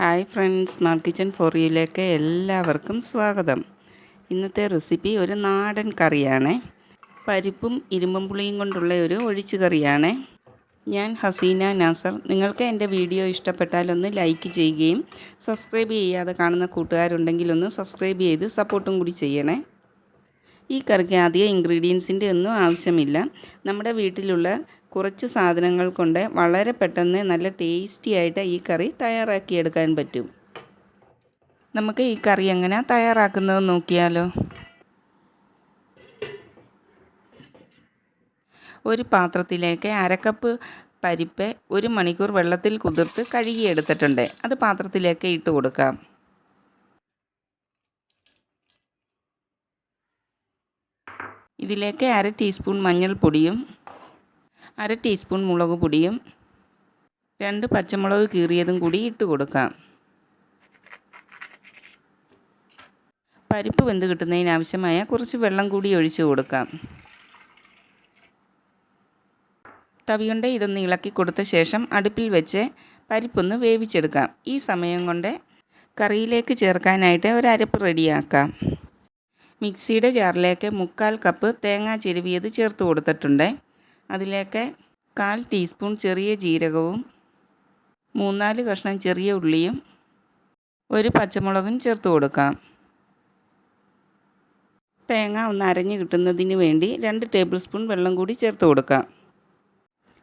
Hi friends smart kitchen for യുയിലേക്ക് എല്ലാവർക്കും സ്വാഗതം. ഇന്നത്തെ റെസിപ്പി ഒരു നാടൻ കറിയാണ്. പരിപ്പും ഇരുമ്പും പുളിയും കൊണ്ടുള്ള ഒരു ഒഴിച്ചു കറിയാണ്. ഞാൻ ഹസീന നാസർ. നിങ്ങൾക്ക് എന്റെ വീഡിയോ ഇഷ്ടപ്പെട്ടാൽ ഒന്ന് ലൈക്ക് ചെയ്യുകയും സബ്സ്ക്രൈബ് ചെയ്യാതെ കാണുന്ന കൂട്ടുകാരുണ്ടെങ്കിൽ ഒന്ന് സബ്സ്ക്രൈബ് ചെയ്ത് സപ്പോർട്ടും കൂടി ചെയ്യണേ. ഈ കറിക്ക് ആദ്യം ഇൻഗ്രീഡിയൻസിന്റെ ഒന്നും ആവശ്യമില്ല. നമ്മുടെ വീട്ടിലുള്ള കുറച്ച് സാധനങ്ങൾ കൊണ്ട് വളരെ പെട്ടെന്ന് നല്ല ടേസ്റ്റി ആയിട്ട് ഈ കറി തയ്യാറാക്കിയെടുക്കാൻ പറ്റും. നമുക്ക് ഈ കറി എങ്ങനെ തയ്യാറാക്കുന്നത് നോക്കിയാലോ. ഒരു പാത്രത്തിലേക്ക് അരക്കപ്പ് പരിപ്പ് ഒരു മണിക്കൂർ വെള്ളത്തിൽ കുതിർത്ത് കഴുകിയെടുത്തിട്ടുണ്ട്. അത് പാത്രത്തിലേക്ക് ഇട്ട് കൊടുക്കാം. ഇതിലേക്ക് അര ടീസ്പൂൺ മഞ്ഞൾപ്പൊടിയും അര ടീസ്പൂൺ മുളക് പൊടിയും രണ്ട് പച്ചമുളക് കീറിയതും കൂടി ഇട്ട് കൊടുക്കാം. പരിപ്പ് വെന്ത് കിട്ടുന്നതിനാവശ്യമായ കുറച്ച് വെള്ളം കൂടി ഒഴിച്ചു കൊടുക്കാം. തവിയുണ്ട ഇതൊന്ന് ഇളക്കി കൊടുത്ത ശേഷം അടുപ്പിൽ വെച്ച് പരിപ്പൊന്ന് വേവിച്ചെടുക്കാം. ഈ സമയം കൊണ്ട് കറിയിലേക്ക് ചേർക്കാനായിട്ട് ഒരു അരപ്പ് റെഡിയാക്കാം. മിക്സിയുടെ ജാറിലേക്ക് മുക്കാൽ കപ്പ് തേങ്ങ ചിരുവിയത് ചേർത്ത് കൊടുത്തിട്ടുണ്ട്. അതിലേക്ക് കാൽ ടീസ്പൂൺ ചെറിയ ജീരകവും മൂന്നാൽ കഷ്ണം ചെറിയ ഉള്ളിയും ഒരു പച്ചമുളകും ചേർത്ത് കൊടുക്കാം. തേങ്ങ ഒന്ന് അരഞ്ഞ് കിട്ടുന്നതിന് വേണ്ടി രണ്ട് ടേബിൾ സ്പൂൺ വെള്ളം കൂടി ചേർത്ത് കൊടുക്കാം.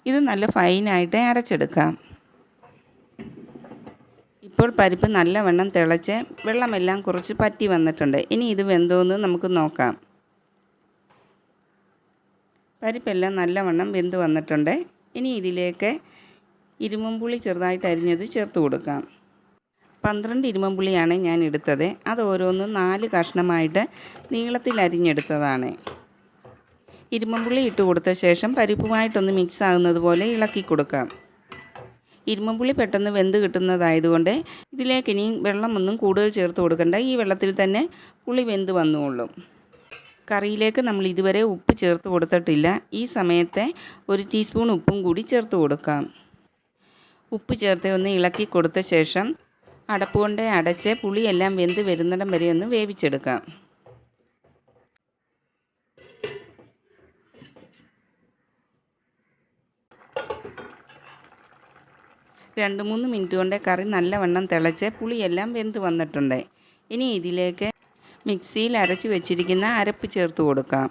ഇത് നല്ല ഫൈനായിട്ട് അരച്ചെടുക്കാം. ഇപ്പോൾ പരിപ്പ് നല്ലവണ്ണം തിളച്ച് വെള്ളമെല്ലാം കുറച്ച് പറ്റി വന്നിട്ടുണ്ട്. ഇനി ഇത് വെന്തോന്ന് നമുക്ക് നോക്കാം. പരിപ്പെല്ലാം നല്ലവണ്ണം വെന്ത് വന്നിട്ടുണ്ട്. ഇനി ഇതിലേക്ക് ഇരുമ്പുള്ളി ചെറുതായിട്ട് അരിഞ്ഞത് ചേർത്ത് കൊടുക്കാം. പന്ത്രണ്ട് ഇരുമ്പുള്ളിയാണ് ഞാൻ എടുത്തത്. അത് ഓരോന്നും നാല് കഷ്ണമായിട്ട് നീളത്തിൽ അരിഞ്ഞെടുത്തതാണ്. ഇരുമ്പുള്ളി ഇട്ട് കൊടുത്ത ശേഷം പരിപ്പുമായിട്ടൊന്ന് മിക്സ് ആകുന്നത് പോലെ ഇളക്കി കൊടുക്കാം. ഇരുമ്പുള്ളി പെട്ടെന്ന് വെന്ത് കിട്ടുന്നതായതുകൊണ്ട് ഇതിലേക്ക് ഇനി വെള്ളമൊന്നും കൂടുതൽ ചേർത്ത് കൊടുക്കണ്ട. ഈ വെള്ളത്തിൽ തന്നെ പുളി വെന്ത് വന്നുകൊള്ളും. കറിയിലേക്ക് നമ്മൾ ഇതുവരെ ഉപ്പ് ചേർത്ത് കൊടുത്തിട്ടില്ല. ഈ സമയത്തെ ഒരു ടീസ്പൂൺ ഉപ്പും കൂടി ചേർത്ത് കൊടുക്കാം. ഉപ്പ് ചേർത്ത് ഒന്ന് ഇളക്കി കൊടുത്ത ശേഷം അടപ്പ് കൊണ്ട് അടച്ച് പുളിയെല്ലാം വെന്ത് വരുന്നിടം വരെ ഒന്ന് വേവിച്ചെടുക്കാം. രണ്ട് മൂന്ന് മിനിറ്റ് കൊണ്ട് കറി നല്ലവണ്ണം തിളച്ച് പുളിയെല്ലാം വെന്ത് വന്നിട്ടുണ്ട്. ഇനി ഇതിലേക്ക് മിക്സിയിൽ അരച്ച് വെച്ചിരിക്കുന്ന അരപ്പ് ചേർത്ത് കൊടുക്കാം.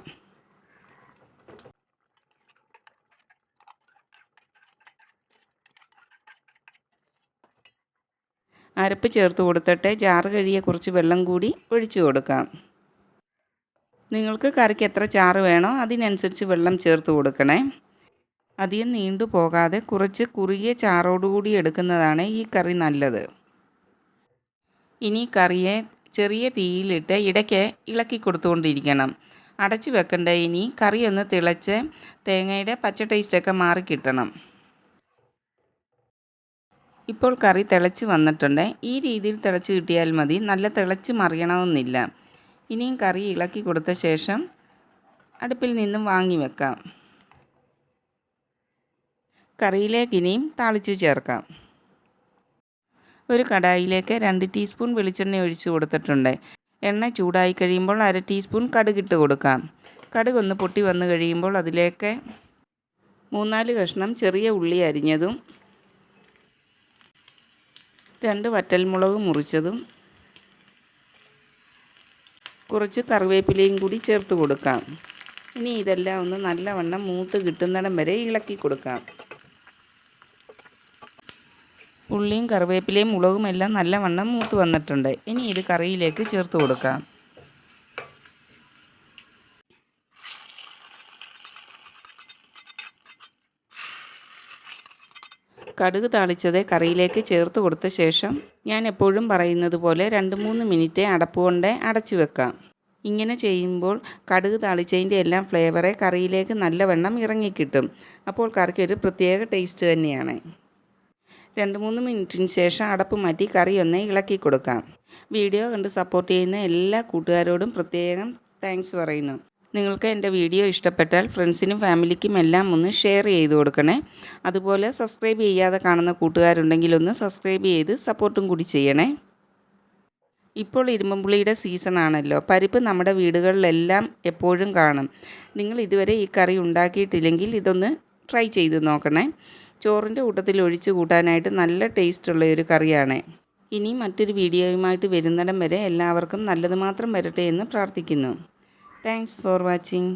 അരപ്പ് ചേർത്ത് കൊടുത്തിട്ട് ചാറ് കഴിയെ കുറച്ച് വെള്ളം കൂടി ഒഴിച്ചു കൊടുക്കാം. നിങ്ങൾക്ക് കറിക്ക് എത്ര ചാറ് വേണോ അതിനനുസരിച്ച് വെള്ളം ചേർത്ത് കൊടുക്കണേ. അധികം നീണ്ടു പോകാതെ കുറച്ച് കുറുകിയ ചാറോടുകൂടി എടുക്കുന്നതാണ് ഈ കറി നല്ലത്. ഇനി കറിയെ ചെറിയ തീയിലിട്ട് ഇടയ്ക്ക് ഇളക്കി കൊടുത്തുകൊണ്ടിരിക്കണം. അടച്ചു വെക്കേണ്ട. ഇനി കറി ഒന്ന് തിളച്ച് തേങ്ങയുടെ പച്ച ടേസ്റ്റൊക്കെ മാറി കിട്ടണം. ഇപ്പോൾ കറി തിളച്ച് വന്നിട്ടുണ്ട്. ഈ രീതിയിൽ തിളച്ച് കിട്ടിയാൽ മതി. നല്ല തിളച്ച് മറിയണമെന്നില്ല. ഇനിയും കറി ഇളക്കി കൊടുത്ത ശേഷം അടുപ്പിൽ നിന്നും വാങ്ങി വെക്കാം. കറിയിലേക്ക് ഇനിയും താളിച്ചു ചേർക്കാം. ഒരു കടായിലേക്ക് രണ്ട് ടീസ്പൂൺ വെളിച്ചെണ്ണ ഒഴിച്ച് കൊടുത്തിട്ടുണ്ട്. എണ്ണ ചൂടായി കഴിയുമ്പോൾ അര ടീസ്പൂൺ കടുകിട്ട് കൊടുക്കാം. കടുക് ഒന്ന് പൊട്ടി വന്നു കഴിയുമ്പോൾ അതിലേക്ക് മൂന്നാൽ കഷ്ണം ചെറിയ ഉള്ളി അരിഞ്ഞതും രണ്ട് വറ്റൽമുളക് മുറിച്ചതും കുറച്ച് കറിവേപ്പിലയും കൂടി ചേർത്ത് കൊടുക്കാം. ഇനി ഇതെല്ലാം ഒന്ന് നല്ലവണ്ണം മൂത്ത് കിട്ടുന്നിടം വരെ ഇളക്കി കൊടുക്കാം. ഉള്ളിയും കറിവേപ്പിലയും മുളകും എല്ലാം നല്ലവണ്ണം മൂത്ത് വന്നിട്ടുണ്ട്. ഇനി ഇത് കറിയിലേക്ക് ചേർത്ത് കൊടുക്കാം. കടുക് താളിച്ചത് കറിയിലേക്ക് ചേർത്ത് കൊടുത്ത ശേഷം ഞാൻ എപ്പോഴും പറയുന്നത് പോലെ രണ്ട് മൂന്ന് മിനിറ്റ് അടപ്പ് കൊണ്ട് അടച്ചു വെക്കാം. ഇങ്ങനെ ചെയ്യുമ്പോൾ കടുക് താളിച്ചതിന്റെ എല്ലാം ഫ്ലേവറെ കറിയിലേക്ക് നല്ലവണ്ണം ഇറങ്ങിക്കിട്ടും. അപ്പോൾ കറിക്കൊരു പ്രത്യേക ടേസ്റ്റ് തന്നെയാണ്. രണ്ട് മൂന്ന് മിനിറ്റിന് ശേഷം അടപ്പ് മാറ്റി കറി ഒന്ന് ഇളക്കി കൊടുക്കാം. വീഡിയോ കണ്ട് സപ്പോർട്ട് ചെയ്യുന്ന എല്ലാ കൂട്ടുകാരോടും പ്രത്യേകം താങ്ക്സ് പറയുന്നു. നിങ്ങൾക്ക് എന്റെ വീഡിയോ ഇഷ്ടപ്പെട്ടാൽ ഫ്രണ്ട്സിനും ഫാമിലിക്കും എല്ലാം ഒന്ന് ഷെയർ ചെയ്ത് കൊടുക്കണേ. അതുപോലെ സബ്സ്ക്രൈബ് ചെയ്യാതെ കാണുന്ന കൂട്ടുകാരുണ്ടെങ്കിൽ ഒന്ന് സബ്സ്ക്രൈബ് ചെയ്ത് സപ്പോർട്ടും കൂടി ചെയ്യണേ. ഇപ്പോൾ ഇരുമ്പുളിയുടെ സീസൺ ആണല്ലോ. പരിപ്പ് നമ്മുടെ വീടുകളിലെല്ലാം എപ്പോഴും കാണും. നിങ്ങൾ ഇതുവരെ ഈ കറി ഉണ്ടാക്കിയിട്ടില്ലെങ്കിൽ ഇതൊന്ന് ട്രൈ ചെയ്ത് നോക്കണേ. ചോറിന്റെ കൂട്ടത്തിൽ ഒഴിച്ച് കൂട്ടാനായിട്ട് നല്ല ടേസ്റ്റുള്ള ഒരു കറിയാണ്. ഇനി മറ്റൊരു വീഡിയോയുമായിട്ട് വരുന്നിടം വരെ എല്ലാവർക്കും നല്ലത് മാത്രം വരട്ടെ എന്ന് പ്രാർത്ഥിക്കുന്നു. Thanks for watching